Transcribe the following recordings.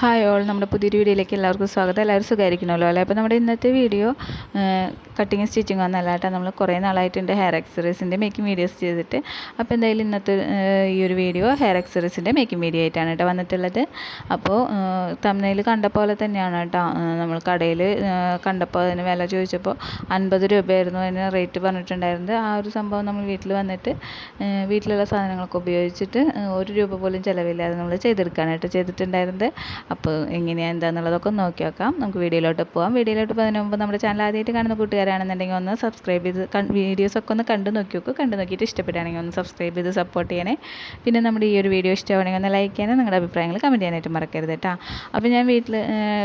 Hi all നമ്മുടെ പുതിയൊരു വീഡിയോയിലേക്ക് എല്ലാവർക്കും സ്വാഗതം. എല്ലാവരും സുഖമായിരിക്കണമല്ലോ അല്ലേ? അപ്പോൾ നമ്മുടെ ഇന്നത്തെ വീഡിയോ കട്ടിങ് സ്റ്റിച്ചിങ് ഒന്നല്ല കേട്ടോ. നമ്മൾ കുറേ നാളായിട്ടുണ്ട് ഹെയർ എക്സറീസിന്റെ മേക്കിംഗ് വീഡിയോസ് ചെയ്തിട്ട്. അപ്പോൾ എന്തായാലും ഇന്നത്തെ ഈ ഒരു വീഡിയോ ഹെയർ എക്സറീസിന്റെ മേക്കിംഗ് വീഡിയോ ആയിട്ടാണ് കേട്ടോ വന്നിട്ടുള്ളത്. അപ്പോൾ തമിഴിൽ കണ്ട പോലെ തന്നെയാണ് കേട്ടോ. നമ്മൾ കടയിൽ കണ്ടപ്പോൾ അതിന് വില ചോദിച്ചപ്പോൾ അൻപത് രൂപയായിരുന്നു അതിന് റേറ്റ് പറഞ്ഞിട്ടുണ്ടായിരുന്നത്. ആ ഒരു സംഭവം നമ്മൾ വീട്ടിൽ വന്നിട്ട് വീട്ടിലുള്ള സാധനങ്ങളൊക്കെ ഉപയോഗിച്ചിട്ട് ഒരു രൂപ പോലും ചിലവില്ലാതെ നമ്മൾ ചെയ്തെടുക്കാനായിട്ട് ചെയ്തിട്ടുണ്ടായിരുന്നത്. അപ്പോൾ എങ്ങനെയാണ് എന്താണെന്നുള്ളതൊക്കെ ഒന്ന് നോക്കി നോക്കാം നമുക്ക് വീഡിയോയിലോട്ട് പോകാം വീഡിയോയിലോട്ട് പോകുന്നതിന് മുമ്പ് നമ്മുടെ ചാനൽ ആദ്യമായിട്ട് കാണുന്ന കൂട്ടുകാരാണെന്നുണ്ടെങ്കിൽ ഒന്ന് സബ്സ്ക്രൈബ് ചെയ്ത് വീഡിയോസ് ഒക്കെ ഒന്ന് കണ്ടു നോക്കി നോക്കും കണ്ടു നോക്കിയിട്ട് ഇഷ്ടപ്പെടുകയാണെങ്കിൽ ഒന്ന് സബ്സ്ക്രൈബ് ചെയ്ത് സപ്പോർട്ട് ചെയ്യണേ. പിന്നെ നമ്മുടെ ഈ ഒരു വീഡിയോ ഇഷ്ടമാണെങ്കിൽ ഒന്ന് ലൈക്ക് ചെയ്യാനും നിങ്ങളുടെ അഭിപ്രായങ്ങൾ കമന്റ് ചെയ്യാനായിട്ട് മറക്കരുത് കേട്ടോ. അപ്പോൾ ഞാൻ വീട്ടിൽ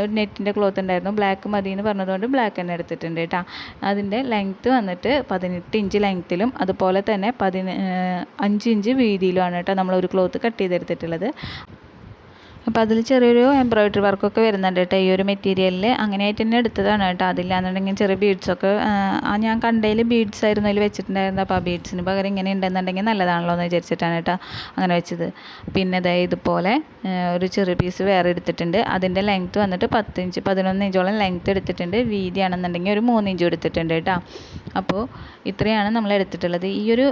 ഒരു നെറ്റിന്റെ ക്ലോത്ത് ഉണ്ടായിരുന്നു. ബ്ലാക്ക് മതി എന്ന് പറഞ്ഞതുകൊണ്ട് ബ്ലാക്ക് തന്നെ എടുത്തിട്ടുണ്ട് കേട്ടോ. അതിന്റെ ലെങ്ത്ത് വന്നിട്ട് പതിനെട്ട് ഇഞ്ച് ലെങ്ത്തിലും അതുപോലെ തന്നെ പതിന അഞ്ച് ഇഞ്ച് വീതിയിലുമാണ് കേട്ടോ നമ്മൾ ഒരു ക്ലോത്ത് കട്ട് ചെയ്തെടുത്തിട്ടുള്ളത്. അപ്പോൾ അതിൽ ചെറിയൊരു എംബ്രോയിഡറി വർക്കൊക്കെ വരുന്നുണ്ട് കേട്ടോ. ഈ ഒരു മെറ്റീരിയലിൽ അങ്ങനെയായിട്ട് തന്നെ എടുത്തതാണ് കേട്ടോ. അതില്ലാന്നുണ്ടെങ്കിൽ ചെറിയ ബീഡ്സൊക്കെ ഞാൻ കണ്ടതിൽ ബീഡ്സ് ആയിരുന്നു അതിൽ വെച്ചിട്ടുണ്ടായിരുന്നത്. അപ്പോൾ ആ ബീഡ്സിന് പകരം ഇങ്ങനെ ഉണ്ടെന്നുണ്ടെങ്കിൽ നല്ലതാണല്ലോ എന്ന് വിചാരിച്ചിട്ടാണ് കേട്ടോ അങ്ങനെ വെച്ചത്. പിന്നെ ഇതാ ഇതുപോലെ ഒരു ചെറിയ പീസ് വേറെ എടുത്തിട്ടുണ്ട്. അതിന്റെ ലെങ്ത്ത് വന്നിട്ട് പത്ത് ഇഞ്ച് പതിനൊന്ന് ഇഞ്ചോളം ലെങ്ത്ത് എടുത്തിട്ടുണ്ട്. വീതിയാണെന്നുണ്ടെങ്കിൽ ഒരു മൂന്ന് ഇഞ്ച് എടുത്തിട്ടുണ്ട് കേട്ടോ. അപ്പോൾ ഇത്രയാണ് നമ്മൾ എടുത്തിട്ടുള്ളത്. ഈ ഒരു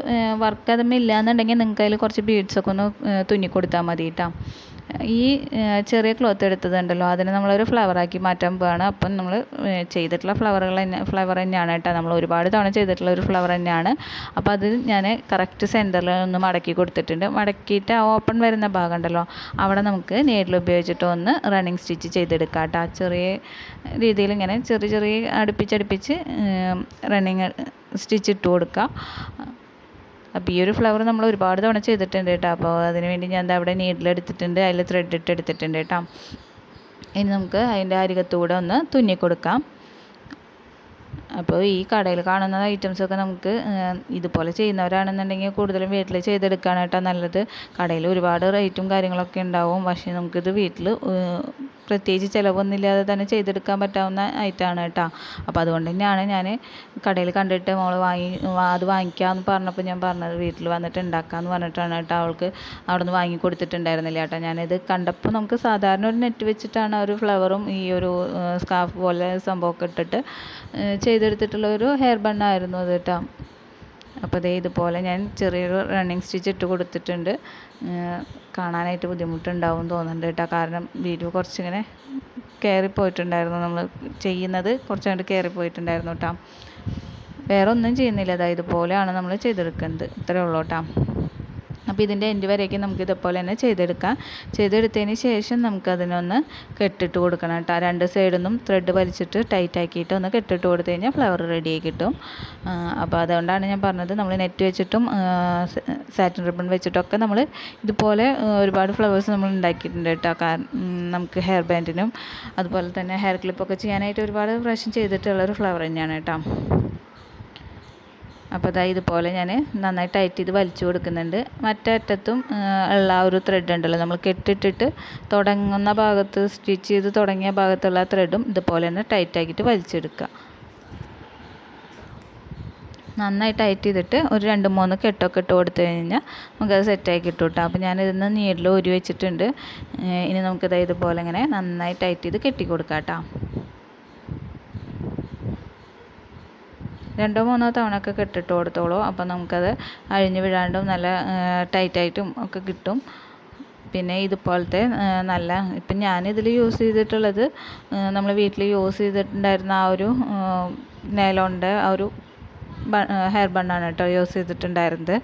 വർക്ക് അതുമ്മ ഇല്ലാന്നുണ്ടെങ്കിൽ നിങ്ങൾക്ക് അതിൽ കുറച്ച് ബീഡ്സൊക്കെ ഒന്ന് തുന്നിക്കൊടുത്താൽ തുന്നി കൊടുത്താൽ മതി കേട്ടോ. ഈ ചെറിയ ക്ലോത്ത് എടുത്തതുണ്ടല്ലോ അതിനെ നമ്മളൊരു ഫ്ലവറാക്കി മാറ്റാൻ പോവാണ്. അപ്പം നമ്മൾ ചെയ്തിട്ടുള്ള ഫ്ലവറുകൾ തന്നെ ഫ്ലവർ തന്നെയാണ് കേട്ടോ. നമ്മൾ ഒരുപാട് തവണ ചെയ്തിട്ടുള്ള ഒരു ഫ്ലവർ തന്നെയാണ്. അപ്പോൾ അത് ഞാൻ കറക്റ്റ് സെന്ററിൽ ഒന്ന് മടക്കി കൊടുത്തിട്ടുണ്ട്. മടക്കിയിട്ട് ആ ഓപ്പൺ വരുന്ന ഭാഗം ഉണ്ടല്ലോ അവിടെ നമുക്ക് നേരിൽ ഉപയോഗിച്ചിട്ട് ഒന്ന് റണ്ണിങ് സ്റ്റിച്ച് ചെയ്തെടുക്കാം കേട്ടോ. ചെറിയ രീതിയിൽ ഇങ്ങനെ ചെറിയ ചെറിയ അടുപ്പിച്ചടുപ്പിച്ച് റണ്ണിങ് സ്റ്റിച്ച് ഇട്ട് കൊടുക്കുക അപ്പോൾ ഈ ഒരു ഫ്ലവർ നമ്മൾ ഒരുപാട് തവണ ചെയ്തിട്ടുണ്ട് കേട്ടോ. അപ്പോൾ അതിന് വേണ്ടി ഞാൻ അവിടെ നീഡിലെടുത്തിട്ടുണ്ട് അതിൽ ത്രെഡ് ഇട്ട് എടുത്തിട്ടുണ്ട് കേട്ടോ. ഇനി നമുക്ക് അതിന്റെ അരികത്തൂടെ ഒന്ന് തുന്നി കൊടുക്കാം. അപ്പോൾ ഈ കടയിൽ കാണുന്ന ഐറ്റംസൊക്കെ നമുക്ക് ഇതുപോലെ ചെയ്യുന്നവരാണെന്നുണ്ടെങ്കിൽ കൂടുതലും വീട്ടിൽ ചെയ്തെടുക്കാനായിട്ടാണ് നല്ലത്. കടയിൽ ഒരുപാട് റേറ്റും കാര്യങ്ങളൊക്കെ ഉണ്ടാവും. പക്ഷേ നമുക്കിത് വീട്ടിൽ പ്രത്യേകിച്ച് ചിലവൊന്നുമില്ലാതെ തന്നെ ചെയ്തെടുക്കാൻ പറ്റാവുന്ന ഐറ്റമാണ് കേട്ടോ അപ്പോൾ അതുകൊണ്ട് തന്നെയാണ് ഞാൻ കടയിൽ കണ്ടിട്ട് മോൾ വാങ്ങി അത് വാങ്ങിക്കാമെന്ന് പറഞ്ഞപ്പോൾ ഞാൻ പറഞ്ഞത് വീട്ടിൽ വന്നിട്ട് ഉണ്ടാക്കാമെന്ന് പറഞ്ഞിട്ടാണ് കേട്ടോ അവൾക്ക് അവിടെ നിന്ന് വാങ്ങി കൊടുത്തിട്ടുണ്ടായിരുന്നില്ല കേട്ടോ ഞാനിത് കണ്ടപ്പോൾ നമുക്ക് സാധാരണ ഒരു നെറ്റ് വെച്ചിട്ടാണ് ഒരു ഫ്ലവറും ഈ ഒരു സ്കാർഫ് പോലെ സംഭവമൊക്കെ ഇട്ടിട്ട് ചെയ്തെടുത്തിട്ടുള്ള ഒരു ഹെയർ ബണ്ണായിരുന്നു അത് കേട്ടോ അപ്പോൾ ഇതേ ഇതുപോലെ ഞാൻ ചെറിയൊരു റണ്ണിങ് സ്റ്റിച്ച് ഇട്ട് കൊടുത്തിട്ടുണ്ട്. കാണാനായിട്ട് ബുദ്ധിമുട്ടുണ്ടാവും തോന്നുന്നുണ്ട് കേട്ടോ. കാരണം വീഡിയോ കുറച്ചിങ്ങനെ കയറിപ്പോയിട്ടുണ്ടായിരുന്നു നമ്മൾ ചെയ്യുന്നത്. കുറച്ചങ്ങോട്ട് കയറിപ്പോയിട്ടുണ്ടായിരുന്നു കേട്ടോ. വേറെ ഒന്നും ചെയ്യുന്നില്ല. അതായത് ഇതുപോലെയാണ് നമ്മൾ ചെയ്തെടുക്കുന്നത്. ഇത്രയേ ഉള്ളൂ കേട്ടോ. അപ്പോൾ ഇതിന്റെ എൻഡ് വരേക്കും നമുക്ക് ഇതേപോലെ തന്നെ ചെയ്തെടുക്കാം. ചെയ്തെടുത്തതിന് ശേഷം നമുക്കതിനൊന്ന് കെട്ടിട്ട് കൊടുക്കണം കേട്ടോ. രണ്ട് സൈഡിൽ നിന്നും ത്രെഡ് വലിച്ചിട്ട് ടൈറ്റ് ആക്കിയിട്ട് ഒന്ന് കെട്ടിട്ട് കൊടുത്തു കഴിഞ്ഞാൽ ഫ്ലവർ റെഡിയായി കിട്ടും. അപ്പോൾ അതുകൊണ്ടാണ് ഞാൻ പറഞ്ഞത് നമ്മൾ നെറ്റ് വെച്ചിട്ടും സാറ്റിൻ റിബൺ വെച്ചിട്ടൊക്കെ നമ്മൾ ഇതുപോലെ ഒരുപാട് ഫ്ലവേഴ്സ് നമ്മൾ ഉണ്ടാക്കിയിട്ടുണ്ട് കേട്ടോ. കാരണം നമുക്ക് ഹെയർ ബാൻഡിനും അതുപോലെ തന്നെ ഹെയർ ക്ലിപ്പൊക്കെ ചെയ്യാനായിട്ട് ഒരുപാട് പ്രാവശ്യം ചെയ്തിട്ടുള്ള ഒരു ഫ്ലവർ തന്നെയാണ് കേട്ടോ. അപ്പോൾ ഇതാ ഇതുപോലെ ഞാൻ നന്നായി ടൈറ്റ് ചെയ്ത് വലിച്ചു കൊടുക്കുന്നുണ്ട്. മറ്റേ അറ്റത്തും ഉള്ള ആ ഒരു ത്രെഡ് ഉണ്ടല്ലോ നമ്മൾ കെട്ടിട്ടിട്ട് തുടങ്ങുന്ന ഭാഗത്ത് സ്റ്റിച്ച് ചെയ്ത് തുടങ്ങിയ ഭാഗത്തുള്ള ത്രെഡും ഇതുപോലെ തന്നെ ടൈറ്റ് ആക്കിയിട്ട് വലിച്ചെടുക്കുക. നന്നായി ടൈറ്റ് ചെയ്തിട്ട് ഒരു രണ്ട് മൂന്ന് കെട്ടൊക്കെ ഇട്ട് കൊടുത്തു കഴിഞ്ഞാൽ നമുക്കത് സെറ്റായി കിട്ടും കേട്ടോ. അപ്പോൾ ഞാൻ ഇതിന്ന് നീഡിൽ ഊരി വെച്ചിട്ടുണ്ട്. ഇനി നമുക്കിത് ഇതുപോലെ ഇങ്ങനെ നന്നായി ടൈറ്റ് ചെയ്ത് കെട്ടി കൊടുക്കാം കേട്ടോ. രണ്ടോ മൂന്നോ തവണ ഒക്കെ കെട്ടിട്ട് കൊടുത്തോളൂ. അപ്പോൾ നമുക്കത് അഴിഞ്ഞ് വീഴാണ്ടും നല്ല ടൈറ്റായിട്ടും ഒക്കെ കിട്ടും. പിന്നെ ഇതുപോലത്തെ നല്ല ഇപ്പം ഞാനിതിൽ യൂസ് ചെയ്തിട്ടുള്ളത് നമ്മൾ വീട്ടിൽ യൂസ് ചെയ്തിട്ടുണ്ടായിരുന്ന ആ ഒരു നൈലോണിന്റെ ആ ഒരു ഹെയർ ബണ്ണാണ് കേട്ടോ യൂസ് ചെയ്തിട്ടുണ്ടായിരുന്നത്.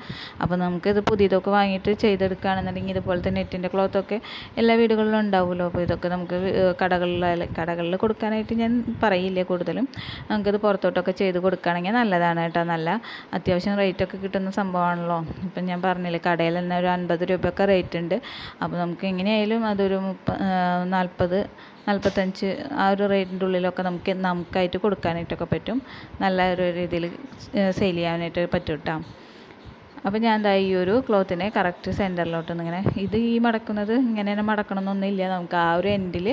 അപ്പോൾ നമുക്കിത് പുതിയതൊക്കെ വാങ്ങിയിട്ട് ചെയ്തെടുക്കുകയാണെന്നുണ്ടെങ്കിൽ ഇതുപോലത്തെ നെറ്റിന്റെ ക്ലോത്തൊക്കെ എല്ലാ വീടുകളിലും ഉണ്ടാവുമല്ലോ. അപ്പോൾ ഇതൊക്കെ നമുക്ക് കടകളിൽ കടകളിൽ കൊടുക്കാനായിട്ട് ഞാൻ പറയില്ല കൂടുതലും. നമുക്കിത് പുറത്തോട്ടൊക്കെ ചെയ്ത് കൊടുക്കുകയാണെങ്കിൽ നല്ലതാണ് കേട്ടോ. നല്ല അത്യാവശ്യം റേറ്റൊക്കെ കിട്ടുന്ന സംഭവമാണല്ലോ. ഇപ്പം ഞാൻ പറഞ്ഞില്ലേ കടയിൽ തന്നെ ഒരു അൻപത് രൂപയൊക്കെ റേറ്റ് ഉണ്ട്. അപ്പോൾ നമുക്ക് എങ്ങനെയായാലും അതൊരു മുപ്പ നാൽപ്പത് നാൽപ്പത്തഞ്ച് ആ ഒരു റേറ്റിന്റെ ഉള്ളിലൊക്കെ നമുക്ക് നമുക്കായിട്ട് കൊടുക്കാനായിട്ടൊക്കെ പറ്റും. നല്ല ഒരു രീതിയിൽ സെയിൽ ചെയ്യാനായിട്ട് പറ്റും കേട്ടോ അപ്പോൾ ഞാൻ എന്താ ഈ ഒരു ക്ലോത്തിനെ കറക്റ്റ് സെന്ററിലോട്ട് ഇങ്ങനെ ഇത് ഈ മടക്കുന്നത് ഇങ്ങനെ തന്നെ മടക്കണമെന്നൊന്നുമില്ല നമുക്ക് ആ ഒരു എൻഡിൽ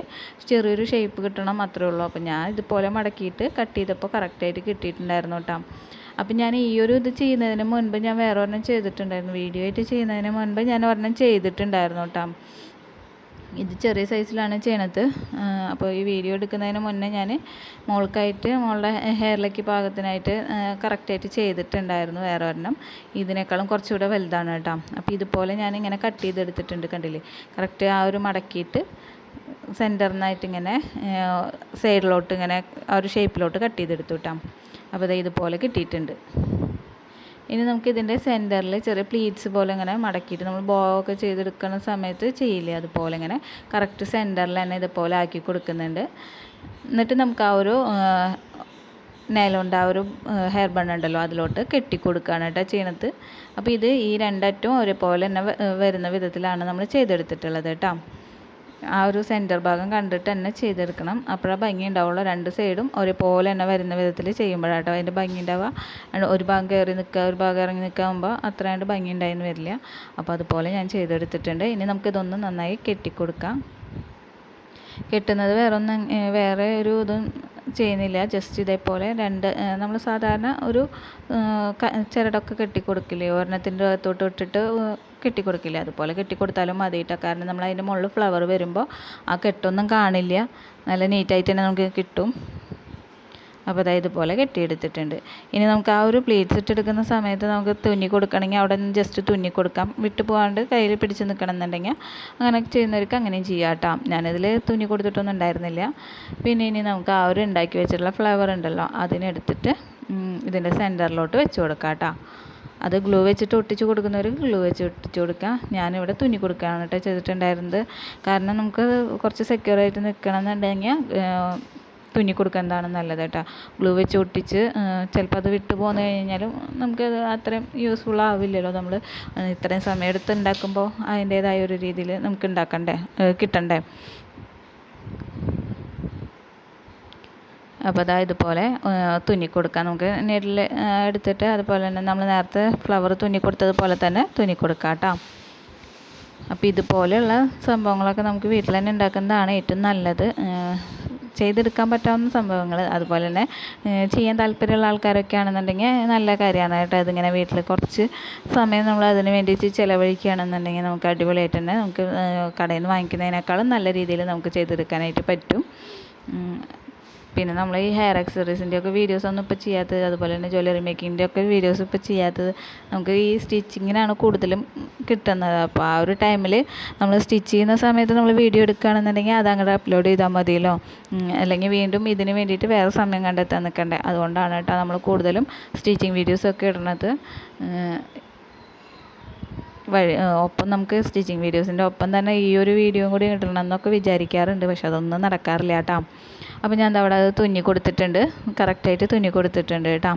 ചെറിയൊരു ഷേപ്പ് കിട്ടണം അത്രേ ഉള്ളൂ. അപ്പോൾ ഞാൻ ഇതുപോലെ മടക്കിയിട്ട് കട്ട് ചെയ്തപ്പോൾ കറക്റ്റായിട്ട് കിട്ടിയിട്ടുണ്ടായിരുന്നു കേട്ടോ അപ്പം ഞാൻ ഈ ഒരു ഇത് ചെയ്യുന്നതിന് മുൻപ് ഞാൻ വേറെ ഒരെണ്ണം ചെയ്തിട്ടുണ്ടായിരുന്നു. വീഡിയോ ആയിട്ട് ചെയ്യുന്നതിന് മുൻപ് ഞാൻ ഒരെണ്ണം ചെയ്തിട്ടുണ്ടായിരുന്നു കേട്ടോ ഇത് ചെറിയ സൈസിലാണ് ചെയ്യണത്. അപ്പോൾ ഈ വീഡിയോ എടുക്കുന്നതിന് മുന്നേ ഞാൻ മോൾക്കായിട്ട് മോളുടെ ഹെയറിലേക്ക് പാകത്തിനായിട്ട് കറക്റ്റായിട്ട് ചെയ്തിട്ടുണ്ടായിരുന്നു വേറെ ഒരെണ്ണം. ഇതിനേക്കാളും കുറച്ചുകൂടെ വലുതാണ് കേട്ടോ. അപ്പോൾ ഇതുപോലെ ഞാൻ ഇങ്ങനെ കട്ട് ചെയ്തെടുത്തിട്ടുണ്ട് കണ്ടില്ലേ? കറക്റ്റ് ആ ഒരു മടക്കിയിട്ട് സെന്ററിൽ നിന്നായിട്ട് ഇങ്ങനെ സൈഡിലോട്ട് ഇങ്ങനെ ആ ഒരു ഷേപ്പിലോട്ട് കട്ട് ചെയ്തെടുത്തു കേട്ടോ. അപ്പോൾ ഇതേ ഇതുപോലെ കിട്ടിയിട്ടുണ്ട്. ഇനി നമുക്ക് ഇതിന്റെ സെന്ററിൽ ചെറിയ പ്ലീറ്റ്സ് പോലെ ഇങ്ങനെ മടക്കിയിട്ട് നമ്മൾ ബോ ഒക്കെ ചെയ്തെടുക്കുന്ന സമയത്ത് ചെയ്യില്ലേ? അതുപോലെ ഇങ്ങനെ കറക്റ്റ് സെന്ററിൽ തന്നെ ഇതുപോലെ ആക്കി കൊടുക്കുന്നുണ്ട്. എന്നിട്ട് നമുക്ക് ആ ഒരു നൈലോണ്ട് ആ ഒരു ഹെയർ ബൺ ഉണ്ടല്ലോ അതിലോട്ട് കെട്ടി കൊടുക്കുകയാണ് കേട്ടോ ചെയ്യണത്. അപ്പോൾ ഇത് ഈ രണ്ടറ്റവും ഒരേപോലെ തന്നെ വരുന്ന വിധത്തിലാണ് നമ്മൾ ചെയ്തെടുത്തിട്ടുള്ളത് കേട്ടോ. ആ ഒരു സെന്റർ ഭാഗം കണ്ടിട്ട് തന്നെ ചെയ്തെടുക്കണം. അപ്പോഴാണ് ഭംഗി ഉണ്ടാവുള്ളൂ. രണ്ട് സൈഡും ഒരേപോലെ തന്നെ വരുന്ന വിധത്തിൽ ചെയ്യുമ്പോഴാട്ടോ അതിന്റെ ഭംഗി ഉണ്ടാവുക. ഒരു ഭാഗം കയറി നിൽക്കുക ഒരു ഭാഗം ഇറങ്ങി നിൽക്കുമ്പോൾ അത്രയാണ്ട് ഭംഗി ഉണ്ടായെന്ന് വരില്ല. അപ്പോൾ അതുപോലെ ഞാൻ ചെയ്തെടുത്തിട്ടുണ്ട്. ഇനി നമുക്കിതൊന്ന് നന്നായി കെട്ടിക്കൊടുക്കാം. കെട്ടുന്നത് വേറെ ഒന്നും വേറെ ഒരു ഇതും ചെയ്യുന്നില്ല. ജസ്റ്റ് ഇതേപോലെ രണ്ട് നമ്മൾ സാധാരണ ഒരു ചിരടൊക്കെ കെട്ടിക്കൊടുക്കില്ലേ? ഒരെണ്ണത്തിന്റെ അകത്തോട്ട് ഇട്ടിട്ട് കെട്ടിക്കൊടുക്കില്ലേ? അതുപോലെ കെട്ടിക്കൊടുത്താലും മതി കേട്ടോ കാരണം നമ്മൾ അതിന്റെ മുകളിൽ ഫ്ലവർ വരുമ്പോൾ ആ കെട്ടൊന്നും കാണില്ല. നല്ല നീറ്റായിട്ട് തന്നെ നമുക്ക് കിട്ടും. അപ്പോൾ അതായത് ഇതുപോലെ കെട്ടിയെടുത്തിട്ടുണ്ട്. ഇനി നമുക്ക് ആ ഒരു പ്ലേറ്റ്സ് ഇട്ടെടുക്കുന്ന സമയത്ത് നമുക്ക് തുന്നി കൊടുക്കണമെങ്കിൽ അവിടെ നിന്ന് ജസ്റ്റ് തുന്നി കൊടുക്കാം. വിട്ടു പോകാണ്ട് കയ്യിൽ പിടിച്ച് നിൽക്കണം എന്നുണ്ടെങ്കിൽ അങ്ങനെ ചെയ്യുന്നവർക്ക് അങ്ങനെയും ചെയ്യാം കേട്ടോ. ഞാനിതിൽ തുന്നി കൊടുത്തിട്ടൊന്നും ഉണ്ടായിരുന്നില്ല. പിന്നെ ഇനി നമുക്ക് ആ ഒരു ഉണ്ടാക്കി വെച്ചിട്ടുള്ള ഫ്ലവർ ഉണ്ടല്ലോ അതിനെടുത്തിട്ട് ഇതിന്റെ സെന്ററിലോട്ട് വെച്ച് കൊടുക്കാം കേട്ടോ. അത് ഗ്ലൂ വെച്ചിട്ട് ഒട്ടിച്ച് കൊടുക്കുന്നവർ ഗ്ലൂ വെച്ച് ഒട്ടിച്ച് കൊടുക്കുക ഞാനിവിടെ തുന്നി കൊടുക്കുകയാണ് കേട്ടോ ചെയ്തിട്ടുണ്ടായിരുന്നത്. കാരണം നമുക്ക് കുറച്ച് സെക്യൂർ ആയിട്ട് നിൽക്കണം എന്നുണ്ടെങ്കിൽ തുന്നി കൊടുക്കുന്നതാണ് നല്ലത് കേട്ടോ. ഗ്ലൂ വെച്ച് ഒട്ടിച്ച് ചിലപ്പോൾ അത് വിട്ടു പോന്നു കഴിഞ്ഞാലും നമുക്കത് അത്രയും യൂസ്ഫുൾ ആവില്ലല്ലോ നമ്മൾ ഇത്രയും സമയം എടുത്ത് ഉണ്ടാക്കുമ്പോൾ അതിന്റേതായ ഒരു രീതിയിൽ നമുക്ക് ഉണ്ടാക്കണ്ടേ കിട്ടണ്ടേ. അപ്പോൾ അതാ ഇതുപോലെ തുന്നി കൊടുക്കാം നമുക്ക് നെറ്റിൽ എടുത്തിട്ട് അതുപോലെ തന്നെ നമ്മൾ നേരത്തെ ഫ്ലവർ തുന്നി കൊടുത്തതുപോലെ തന്നെ തുന്നി കൊടുക്കാം കേട്ടോ. അപ്പോൾ ഇതുപോലെയുള്ള സംഭവങ്ങളൊക്കെ നമുക്ക് വീട്ടിൽ തന്നെ ഉണ്ടാക്കുന്നതാണ് ഏറ്റവും നല്ലത്. ചെയ്തെടുക്കാൻ പറ്റാവുന്ന സംഭവങ്ങൾ അതുപോലെ തന്നെ ചെയ്യാൻ താല്പര്യമുള്ള ആൾക്കാരൊക്കെ ആണെന്നുണ്ടെങ്കിൽ നല്ല കാര്യമാണ് കേട്ടോ അതിങ്ങനെ വീട്ടിൽ കുറച്ച് സമയം നമ്മൾ അതിന് വേണ്ടിയിട്ട് ചിലവഴിക്കുകയാണെന്നുണ്ടെങ്കിൽ നമുക്ക് അടിപൊളിയായിട്ട് തന്നെ നമുക്ക് കടയിൽ നിന്ന് വാങ്ങിക്കുന്നതിനേക്കാളും നല്ല രീതിയിൽ നമുക്ക് ചെയ്തെടുക്കാനായിട്ട് പറ്റും. പിന്നെ നമ്മൾ ഈ ഹെയർ അക്സറീസിന്റെ ഒക്കെ വീഡിയോസ് ഒന്നും ഇപ്പോൾ ചെയ്യാത്തത്. അതുപോലെ തന്നെ ജ്വല്ലറി മേക്കിങ്ങിന്റെ ഒക്കെ വീഡിയോസ് ഇപ്പോൾ ചെയ്യാത്തത്. നമുക്ക് ഈ സ്റ്റിച്ചിങ്ങിനാണ് കൂടുതലും കിട്ടുന്നത്. അപ്പോൾ ആ ഒരു ടൈമിൽ നമ്മൾ സ്റ്റിച്ച് ചെയ്യുന്ന സമയത്ത് നമ്മൾ വീഡിയോ എടുക്കുകയാണെന്നുണ്ടെങ്കിൽ അത് അങ്ങോട്ട് അപ്ലോഡ് ചെയ്താൽ മതിയല്ലോ. അല്ലെങ്കിൽ വീണ്ടും ഇതിന് വേണ്ടിയിട്ട് വേറെ സമയം കണ്ടെത്താൻ നിൽക്കണ്ടേ അതുകൊണ്ടാണ് കേട്ടോ നമ്മൾ കൂടുതലും സ്റ്റിച്ചിങ് വീഡിയോസൊക്കെ ഇടുന്നത് വഴി ഒപ്പം നമുക്ക് സ്റ്റിച്ചിങ് വീഡിയോസിന്റെ ഒപ്പം തന്നെ ഈ ഒരു വീഡിയോയും കൂടി കിട്ടണം എന്നൊക്കെ വിചാരിക്കാറുണ്ട്. പക്ഷെ അതൊന്നും നടക്കാറില്ല കേട്ടോ. അപ്പോൾ ഞാൻ അവിടെ അത് തുന്നി കൊടുത്തിട്ടുണ്ട്. കറക്റ്റായിട്ട് തുന്നി കൊടുത്തിട്ടുണ്ട് കേട്ടോ.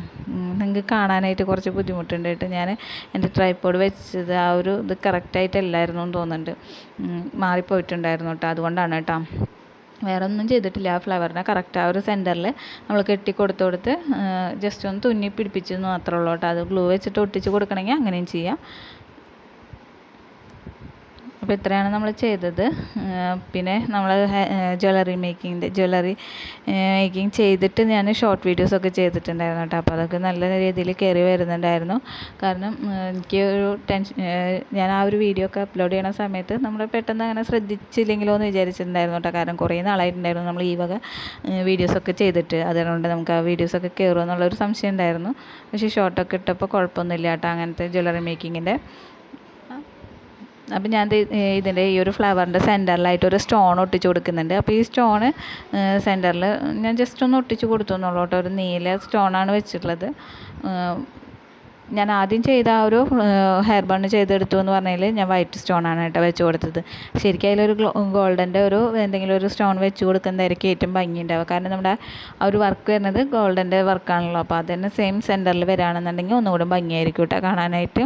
നിങ്ങൾക്ക് കാണാനായിട്ട് കുറച്ച് ബുദ്ധിമുട്ടുണ്ട് കേട്ടോ. ഞാൻ എന്റെ ട്രൈപ്പോഡ് വെച്ചത് ആ ഒരു ഇത് കറക്റ്റായിട്ടല്ലായിരുന്നു എന്ന് തോന്നുന്നുണ്ട്. മാറിപ്പോയിട്ടുണ്ടായിരുന്നു കേട്ടോ. അതുകൊണ്ടാണ് കേട്ടോ. വേറെ ഒന്നും ചെയ്തിട്ടില്ല. ആ ഫ്ലവറിനെ കറക്റ്റ് ആ ഒരു സെന്ററിൽ നമ്മൾ കെട്ടി കൊടുത്തു കൊടുത്ത് ജസ്റ്റ് ഒന്ന് തുന്നി പിടിപ്പിച്ചു മാത്രമേ ഉള്ളൂ കേട്ടോ. അത് ഗ്ലൂ വെച്ചിട്ട് ഒട്ടിച്ച് കൊടുക്കണമെങ്കിൽ അങ്ങനെയും ചെയ്യാം. അപ്പോൾ ഇത്രയാണ് നമ്മൾ ചെയ്തത്. പിന്നെ നമ്മൾ ജ്വല്ലറി മേക്കിങ്ങിന്റെ ജ്വല്ലറി മേക്കിംഗ് ചെയ്തിട്ട് ഞാൻ ഷോർട്ട് വീഡിയോസൊക്കെ ചെയ്തിട്ടുണ്ടായിരുന്നു കേട്ടോ. അപ്പോൾ അതൊക്കെ നല്ല രീതിയിൽ കയറി വരുന്നുണ്ടായിരുന്നു. കാരണം എനിക്ക് ഒരു ടെൻഷൻ ഞാൻ ആ ഒരു വീഡിയോ ഒക്കെ അപ്ലോഡ് ചെയ്യണ സമയത്ത് നമ്മൾ പെട്ടെന്ന് അങ്ങനെ ശ്രദ്ധിച്ചില്ലെങ്കിലോ എന്ന് വിചാരിച്ചിട്ടുണ്ടായിരുന്നു കേട്ടോ. കാരണം കുറേ നാളായിട്ടുണ്ടായിരുന്നു നമ്മൾ ഈ വക വീഡിയോസൊക്കെ ചെയ്തിട്ട്. അതുകൊണ്ട് നമുക്ക് ആ വീഡിയോസൊക്കെ കയറുമോ എന്നുള്ളൊരു സംശയം ഉണ്ടായിരുന്നു. പക്ഷേ ഷോർട്ടൊക്കെ ഇട്ടപ്പോൾ കുഴപ്പമൊന്നുമില്ല കേട്ടോ അങ്ങനത്തെ ജ്വല്ലറി മേക്കിങ്ങിന്റെ. അപ്പം ഞാൻ ഇതിന്റെ ഈ ഒരു ഫ്ലവറിന്റെ സെന്ററിലായിട്ട് ഒരു സ്റ്റോൺ ഒട്ടിച്ച് കൊടുക്കുന്നുണ്ട്. അപ്പോൾ ഈ സ്റ്റോണ് സെന്ററിൽ ഞാൻ ജസ്റ്റ് ഒന്ന് ഒട്ടിച്ച് കൊടുത്തു എന്നുള്ളൂ ഒരു നീല സ്റ്റോണാണ് വെച്ചിട്ടുള്ളത്. ഞാൻ ആദ്യം ചെയ്ത ആ ഒരു ഹെയർ ബണ്ണ് ചെയ്തെടുത്തു എന്ന് പറഞ്ഞാൽ ഞാൻ വൈറ്റ് സ്റ്റോൺ ആണ് കേട്ടോ വെച്ച് കൊടുത്തത്. ശരിക്കും അതിലൊരു ഗോൾഡന്റെ ഒരു എന്തെങ്കിലും ഒരു സ്റ്റോൺ വെച്ച് കൊടുക്കുന്നതായിരിക്കും ഏറ്റവും ഭംഗി ഉണ്ടാവുക കാരണം നമ്മുടെ ആ ഒരു വർക്ക് വരുന്നത് ഗോൾഡന്റെ വർക്കാണല്ലോ അപ്പോൾ അത് തന്നെ സെയിം സെന്ററിൽ വരികയാണെന്നുണ്ടെങ്കിൽ ഒന്നുകൂടെ ഭംഗിയായിരിക്കും കേട്ടോ കാണാനായിട്ട്.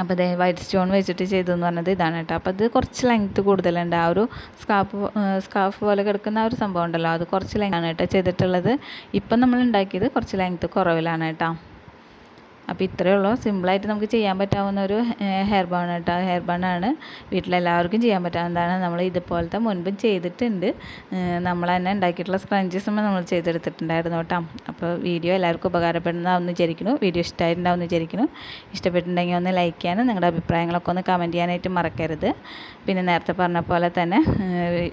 അപ്പോൾ ഇതേ വൈറ്റ് സ്റ്റോൺ വെച്ചിട്ട് ചെയ്തതെന്ന് പറഞ്ഞത് ഇതാണ് കേട്ടോ. അപ്പോൾ അത് കുറച്ച് ലെങ്ത്ത് കൂടുതലുണ്ട്. ആ ഒരു സ്കാർഫ് സ്കാർഫ് പോലെ കിടക്കുന്ന ആ ഒരു സംഭവം ഉണ്ടല്ലോ. അത് കുറച്ച് ലെങ്ത് ആണ് കേട്ടോ ചെയ്തിട്ടുള്ളത്. ഇപ്പം നമ്മൾ ഉണ്ടാക്കിയത് കുറച്ച് ലെങ്ത്ത് കുറവിലാണ് കേട്ടോ. അപ്പോൾ ഇത്രയേ ഉള്ളൂ. സിമ്പിളായിട്ട് നമുക്ക് ചെയ്യാൻ പറ്റാവുന്ന ഒരു ഹെയർ ബൺ കേട്ടോ ഹെയർ ബണ്ണാണ് വീട്ടിലെല്ലാവർക്കും ചെയ്യാൻ പറ്റാവുന്നതാണ്. നമ്മൾ ഇതുപോലത്തെ മുൻപും ചെയ്തിട്ടുണ്ട്. നമ്മൾ തന്നെ ഉണ്ടാക്കിയിട്ടുള്ള സ്ക്രഞ്ചസും നമ്മൾ ചെയ്തെടുത്തിട്ടുണ്ടായിരുന്നു കേട്ടോ. അപ്പോൾ വീഡിയോ എല്ലാവർക്കും ഉപകാരപ്പെടുന്നതാണെന്ന് വിചാരിക്കുന്നു. വീഡിയോ ഇഷ്ടമായിട്ടുണ്ടാവുമെന്ന് വിചാരിക്കുന്നു. ഇഷ്ടപ്പെട്ടിട്ടുണ്ടെങ്കിൽ ഒന്ന് ലൈക്ക് ചെയ്യാനും നിങ്ങളുടെ അഭിപ്രായങ്ങളൊക്കെ ഒന്ന് കമന്റ് ചെയ്യാനായിട്ട് മറക്കരുത്. പിന്നെ നേരത്തെ പറഞ്ഞ പോലെ തന്നെ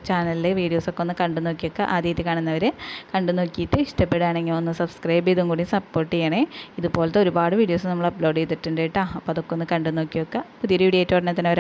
ചാനലിൽ വീഡിയോസൊക്കെ ഒന്ന് കണ്ടു നോക്കിയൊക്കെ ആദ്യമായിട്ട് കാണുന്നവർ കണ്ടു നോക്കിയിട്ട് ഇഷ്ടപ്പെടുകയാണെങ്കിൽ ഒന്ന് സബ്സ്ക്രൈബ് ചെയ്തും കൂടി സപ്പോർട്ട് ചെയ്യണേ. ഇതുപോലത്തെ ഒരുപാട് വീഡിയോസ് നമ്മൾ അപ്ലോഡ് ചെയ്തിട്ടുണ്ട് കേട്ടോ. അപ്പോൾ അതൊക്കെ ഒന്ന് കണ്ടു നോക്കി വെക്കുക പുതിയൊരു വീഡിയോ ആയിട്ട് ഉടനെ തന്നെ വരാം.